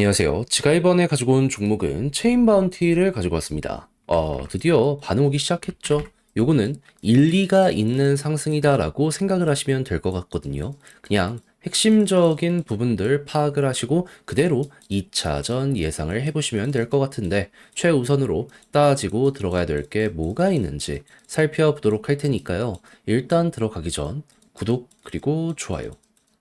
안녕하세요. 제가 이번에 가지고 온 종목은 체인 바운티를 가지고 왔습니다. 어, 드디어 반응 오기 시작했죠. 요거는 일리가 있는 상승이다라고 생각을 하시면 될 것 같거든요. 그냥 핵심적인 부분들 파악을 하시고 그대로 2차전 예상을 해보시면 될 것 같은데 최우선으로 따지고 들어가야 될 게 뭐가 있는지 살펴보도록 할 테니까요. 일단 들어가기 전 구독 그리고 좋아요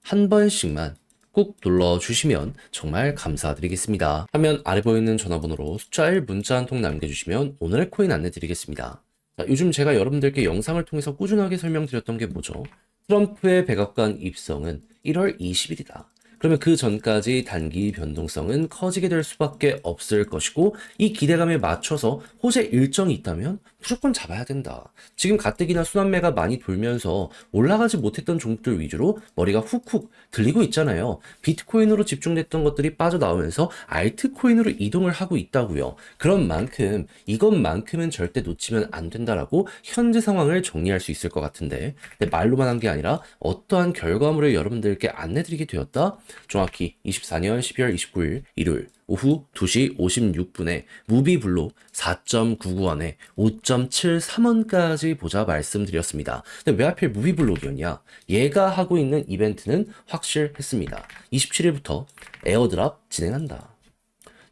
한 번씩만 꼭 눌러주시면 정말 감사드리겠습니다. 화면 아래 보이는 전화번호로 숫자 1 문자 한 통 남겨주시면 오늘의 코인 안내드리겠습니다. 자, 요즘 제가 여러분들께 영상을 통해서 꾸준하게 설명드렸던 게 뭐죠? 트럼프의 백악관 입성은 1월 20일이다. 그러면 그 전까지 단기 변동성은 커지게 될 수밖에 없을 것이고 이 기대감에 맞춰서 호재 일정이 있다면 무조건 잡아야 된다. 지금 가뜩이나 순환매가 많이 돌면서 올라가지 못했던 종목들 위주로 머리가 훅훅 들리고 있잖아요. 비트코인으로 집중됐던 것들이 빠져나오면서 알트코인으로 이동을 하고 있다고요. 그런 만큼 이것만큼은 절대 놓치면 안 된다라고 현재 상황을 정리할 수 있을 것 같은데 말로만 한 게 아니라 어떠한 결과물을 여러분들께 안내드리게 되었다. 정확히 24년 12월 29일 일요일 오후 2시 56분에 무비블로 4.99원에 5.73원까지 보자 말씀드렸습니다. 근데 왜 하필 무비블록이었냐? 얘가 하고 있는 이벤트는 확실했습니다. 27일부터 에어드랍 진행한다.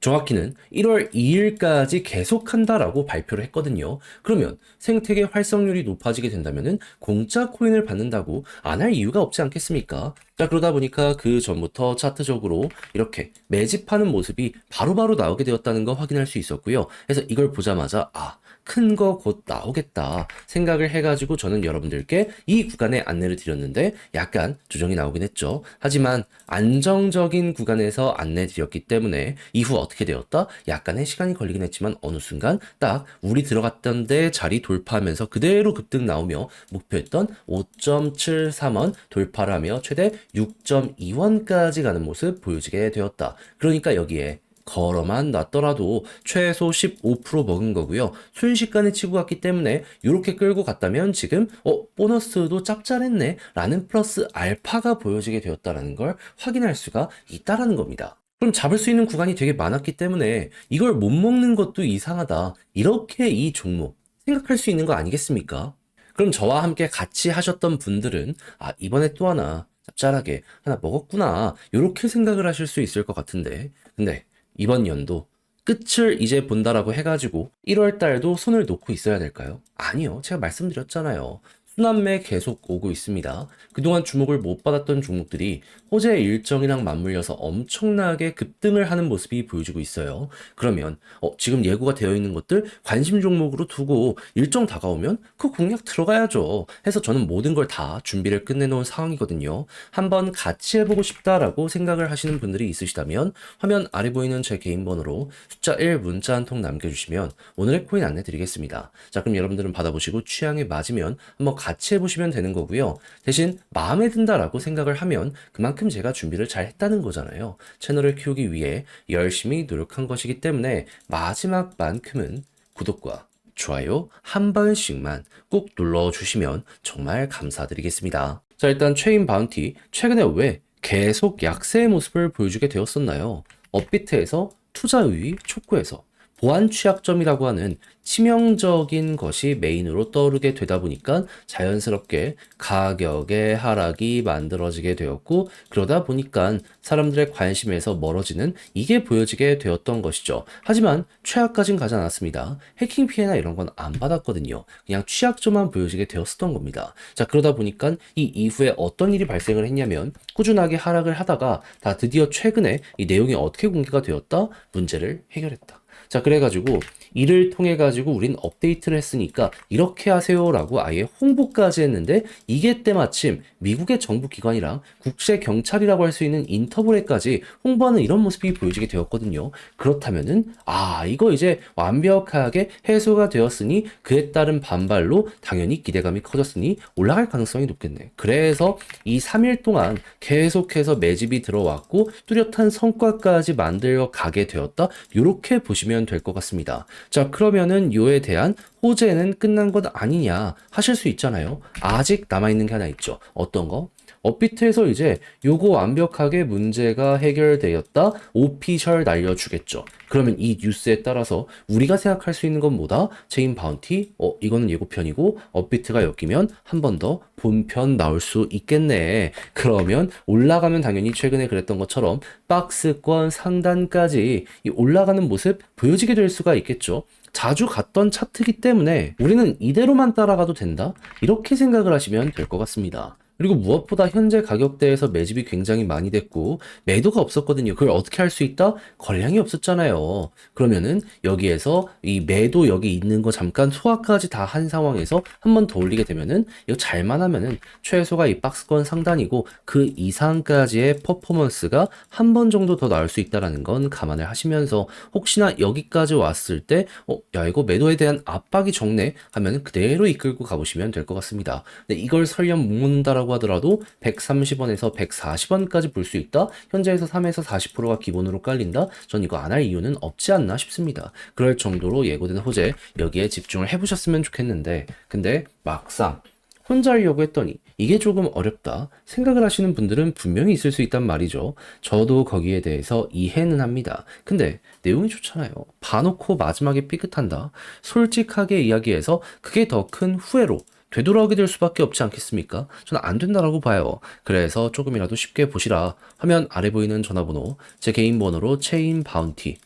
정확히는 1월 2일까지 계속한다라고 발표를 했거든요. 그러면 생태계 활성률이 높아지게 된다면 공짜 코인을 받는다고 안 할 이유가 없지 않겠습니까? 자, 그러다 보니까 그 전부터 차트적으로 이렇게 매집하는 모습이 바로바로 나오게 되었다는 거 확인할 수 있었고요. 그래서 이걸 보자마자, 아, 큰 거 곧 나오겠다 생각을 해가지고 저는 여러분들께 이 구간에 안내를 드렸는데 약간 조정이 나오긴 했죠. 하지만 안정적인 구간에서 안내 드렸기 때문에 이후 어떻게 되었다? 약간의 시간이 걸리긴 했지만 어느 순간 딱 우리 들어갔던 데 자리 돌파하면서 그대로 급등 나오며 목표했던 5.73원 돌파를 하며 최대 6.2원까지 가는 모습 보여지게 되었다. 그러니까 여기에 걸어만 놨더라도 최소 15% 먹은 거고요. 순식간에 치고 갔기 때문에 이렇게 끌고 갔다면 지금 어 보너스도 짭짤했네 라는 플러스 알파가 보여지게 되었다라는 걸 확인할 수가 있다라는 겁니다. 그럼 잡을 수 있는 구간이 되게 많았기 때문에 이걸 못 먹는 것도 이상하다. 이렇게 이 종목 생각할 수 있는 거 아니겠습니까? 그럼 저와 함께 같이 하셨던 분들은 아 이번에 또 하나 짭짤하게 하나 먹었구나 이렇게 생각을 하실 수 있을 것 같은데 근데 이번 연도 끝을 이제 본다라고 해가지고 1월 달도 손을 놓고 있어야 될까요? 아니요. 제가 말씀드렸잖아요. 순환매 계속 오고 있습니다. 그동안 주목을 못 받았던 종목들이 호재 일정이랑 맞물려서 엄청나게 급등을 하는 모습이 보여지고 있어요. 그러면 어, 지금 예고가 되어 있는 것들 관심 종목으로 두고 일정 다가오면 그 공략 들어가야죠. 해서 저는 모든 걸 다 준비를 끝내놓은 상황이거든요. 한번 같이 해보고 싶다라고 생각을 하시는 분들이 있으시다면 화면 아래 보이는 제 개인 번호로 숫자 1 문자 한 통 남겨주시면 오늘의 코인 안내 드리겠습니다. 자 그럼 여러분들은 받아보시고 취향에 맞으면 한번 같이 해보시면 되는 거고요. 대신 마음에 든다라고 생각을 하면 그만큼 제가 준비를 잘 했다는 거잖아요. 채널을 키우기 위해 열심히 노력한 것이기 때문에 마지막만큼은 구독과 좋아요 한 번씩만 꼭 눌러주시면 정말 감사드리겠습니다. 자, 일단 체인 바운티. 최근에 왜 계속 약세의 모습을 보여주게 되었었나요? 업비트에서 투자 의위 촉구에서 보안 취약점이라고 하는 치명적인 것이 메인으로 떠오르게 되다 보니까 자연스럽게 가격의 하락이 만들어지게 되었고 그러다 보니까 사람들의 관심에서 멀어지는 이게 보여지게 되었던 것이죠. 하지만 최악까진 가지 않았습니다. 해킹 피해나 이런 건 안 받았거든요. 그냥 취약점만 보여지게 되었었던 겁니다. 자 그러다 보니까 이 이후에 어떤 일이 발생을 했냐면 꾸준하게 하락을 하다가 다 드디어 최근에 이 내용이 어떻게 공개가 되었다 문제를 해결했다. 자, 그래가지고 이를 통해 가지고 우린 업데이트를 했으니까 이렇게 하세요라고 아예 홍보까지 했는데 이게 때마침 미국의 정부 기관이랑 국제 경찰이라고 할 수 있는 인터폴에까지 홍보하는 이런 모습이 보여지게 되었거든요. 그렇다면은 아 이거 이제 완벽하게 해소가 되었으니 그에 따른 반발로 당연히 기대감이 커졌으니 올라갈 가능성이 높겠네. 그래서 이 3일 동안 계속해서 매집이 들어왔고 뚜렷한 성과까지 만들어 가게 되었다. 이렇게 보시면 될 것 같습니다. 자, 그러면은 요에 대한 호재는 끝난 것 아니냐 하실 수 있잖아요. 아직 남아있는 게 하나 있죠. 어떤 거? 업비트에서 이제 요거 완벽하게 문제가 해결되었다. 오피셜 날려주겠죠. 그러면 이 뉴스에 따라서 우리가 생각할 수 있는 건 뭐다? 체인 바운티, 어, 이거는 예고편이고, 업비트가 엮이면 한 번 더 본편 나올 수 있겠네. 그러면 올라가면 당연히 최근에 그랬던 것처럼 박스권 상단까지 이 올라가는 모습 보여지게 될 수가 있겠죠. 자주 갔던 차트기 때문에 우리는 이대로만 따라가도 된다? 이렇게 생각을 하시면 될 것 같습니다. 그리고 무엇보다 현재 가격대에서 매집이 굉장히 많이 됐고 매도가 없었거든요. 그걸 어떻게 할 수 있다? 권량이 없었잖아요. 그러면은 여기에서 이 매도 여기 있는 거 잠깐 소화까지 다 한 상황에서 한 번 더 올리게 되면은 이거 잘만 하면은 최소가 이 박스권 상단이고 그 이상까지의 퍼포먼스가 한 번 정도 더 나올 수 있다라는 건 감안을 하시면서 혹시나 여기까지 왔을 때 어, 야 이거 매도에 대한 압박이 적네 하면 그대로 이끌고 가보시면 될 것 같습니다. 근데 이걸 설령 못 묻는다라고 하더라도 130원에서 140원까지 볼 수 있다. 현재에서 3에서 40%가 기본으로 깔린다. 전 이거 안 할 이유는 없지 않나 싶습니다. 그럴 정도로 예고된 호재 여기에 집중을 해보셨으면 좋겠는데 근데 막상 혼자 하려고 했더니 이게 조금 어렵다 생각을 하시는 분들은 분명히 있을 수 있단 말이죠. 저도 거기에 대해서 이해는 합니다. 근데 내용이 좋잖아요. 봐놓고 마지막에 삐끗한다. 솔직하게 이야기해서 그게 더 큰 후회로 되돌아오게 될 수밖에 없지 않겠습니까? 저는 안 된다라고 봐요. 그래서 조금이라도 쉽게 보시라 하면 아래 보이는 전화번호 제 개인 번호로 체인 바운티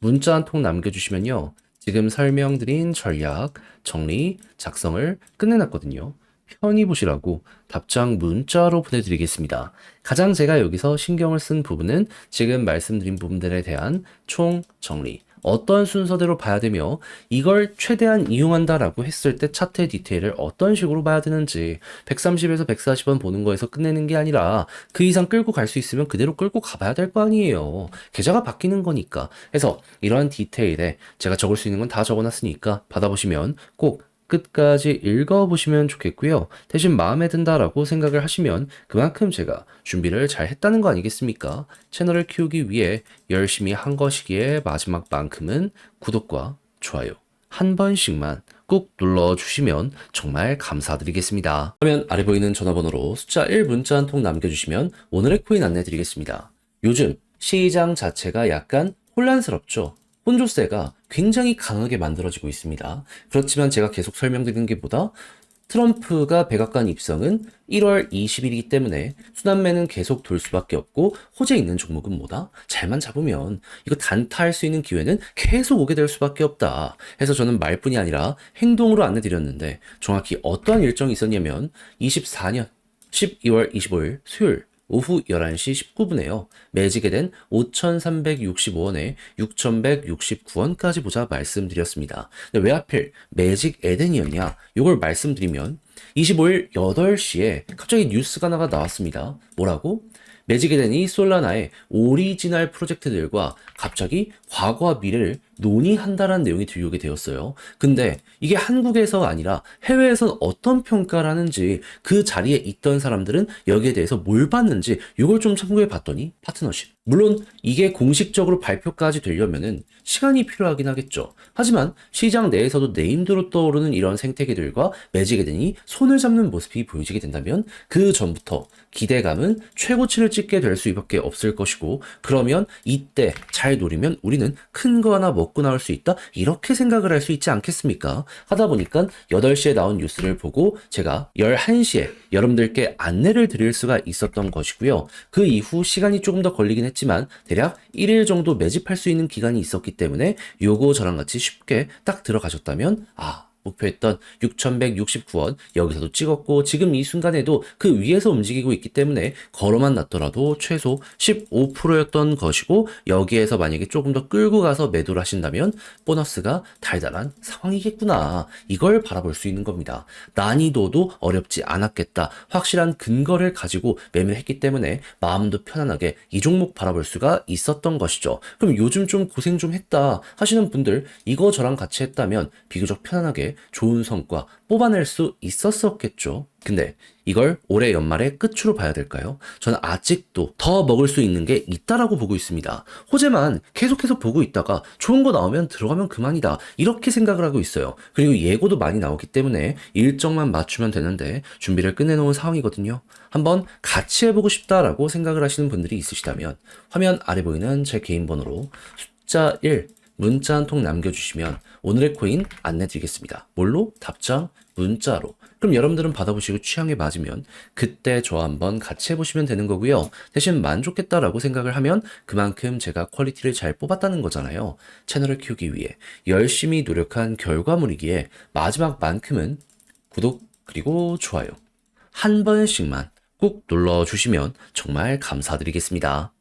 문자 한 통 남겨주시면요. 지금 설명드린 전략, 정리, 작성을 끝내놨거든요. 편히 보시라고 답장 문자로 보내드리겠습니다. 가장 제가 여기서 신경을 쓴 부분은 지금 말씀드린 부분들에 대한 총 정리. 어떤 순서대로 봐야 되며 이걸 최대한 이용한다라고 했을 때 차트의 디테일을 어떤 식으로 봐야 되는지 130에서 140원 보는 거에서 끝내는 게 아니라 그 이상 끌고 갈 수 있으면 그대로 끌고 가봐야 될 거 아니에요. 계좌가 바뀌는 거니까. 그래서 이러한 디테일에 제가 적을 수 있는 건 다 적어놨으니까 받아보시면 꼭 끝까지 읽어보시면 좋겠고요. 대신 마음에 든다라고 생각을 하시면 그만큼 제가 준비를 잘 했다는 거 아니겠습니까? 채널을 키우기 위해 열심히 한 것이기에 마지막만큼은 구독과 좋아요 한 번씩만 꾹 눌러주시면 정말 감사드리겠습니다. 그러면 아래 보이는 전화번호로 숫자 1 문자 한 통 남겨주시면 오늘의 코인 안내 드리겠습니다. 요즘 시장 자체가 약간 혼란스럽죠. 혼조세가 굉장히 강하게 만들어지고 있습니다. 그렇지만 제가 계속 설명드리는 게 뭐다? 트럼프가 백악관 입성은 1월 20일이기 때문에 순환매는 계속 돌 수밖에 없고 호재 있는 종목은 뭐다? 잘만 잡으면 이거 단타할 수 있는 기회는 계속 오게 될 수밖에 없다. 해서 저는 말뿐이 아니라 행동으로 안내드렸는데 정확히 어떠한 일정이 있었냐면 24년 12월 25일 수요일 오후 11시 19분에요. 매지게 된 5,365원에 6,169원까지 보자 말씀드렸습니다. 근데 왜 하필 매직 에덴이었냐? 이걸 말씀드리면 25일 8시에 갑자기 뉴스가 하나가 나왔습니다. 뭐라고? 매직 에덴이 솔라나의 오리지널 프로젝트들과 갑자기 과거와 미래를 논의한다라는 내용이 들려오게 되었어요. 근데 이게 한국에서 아니라 해외에선 어떤 평가를 하는지 그 자리에 있던 사람들은 여기에 대해서 뭘 봤는지 이걸 좀 참고해 봤더니 파트너십. 물론 이게 공식적으로 발표까지 되려면은 시간이 필요하긴 하겠죠. 하지만 시장 내에서도 네임드로 떠오르는 이런 생태계들과 매직에덴이 손을 잡는 모습이 보여지게 된다면 그 전부터 기대감은 최고치를 찍게 될 수밖에 없을 것이고 그러면 이때 잘 노리면 우리는 큰 거 하나 먹고 나올 수 있다 이렇게 생각을 할 수 있지 않겠습니까? 하다 보니까 8시에 나온 뉴스를 보고 제가 11시에 여러분들께 안내를 드릴 수가 있었던 것이고요. 그 이후 시간이 조금 더 걸리긴 했지만 대략 1일 정도 매집할 수 있는 기간이 있었기 때문에 요거 저랑 같이 쉽게 딱 들어가셨다면 아 목표했던 6,169원 여기서도 찍었고 지금 이 순간에도 그 위에서 움직이고 있기 때문에 걸어만 놨더라도 최소 15%였던 것이고 여기에서 만약에 조금 더 끌고 가서 매도를 하신다면 보너스가 달달한 상황이겠구나 이걸 바라볼 수 있는 겁니다. 난이도도 어렵지 않았겠다 확실한 근거를 가지고 매매를 했기 때문에 마음도 편안하게 이 종목 바라볼 수가 있었던 것이죠. 그럼 요즘 좀 고생 좀 했다 하시는 분들 이거 저랑 같이 했다면 비교적 편안하게 게 좋은 성과 뽑아낼 수 있었었겠죠. 근데 이걸 올해 연말의 끝으로 봐야 될까요? 저는 아직도 더 먹을 수 있는 게 있다라고 보고 있습니다. 호재만 계속해서 보고 있다가 좋은 거 나오면 들어가면 그만이다. 이렇게 생각을 하고 있어요. 그리고 예고도 많이 나오기 때문에 일정만 맞추면 되는데 준비를 끝내놓은 상황이거든요. 한번 같이 해보고 싶다라고 생각을 하시는 분들이 있으시다면 화면 아래 보이는 제 개인 번호로 숫자 1 문자 한 통 남겨주시면 오늘의 코인 안내드리겠습니다. 뭘로? 답장 문자로. 그럼 여러분들은 받아보시고 취향에 맞으면 그때 저와 한번 같이 해보시면 되는 거고요. 대신 만족했다라고 생각을 하면 그만큼 제가 퀄리티를 잘 뽑았다는 거잖아요. 채널을 키우기 위해 열심히 노력한 결과물이기에 마지막만큼은 구독 그리고 좋아요 한 번씩만 꼭 눌러주시면 정말 감사드리겠습니다.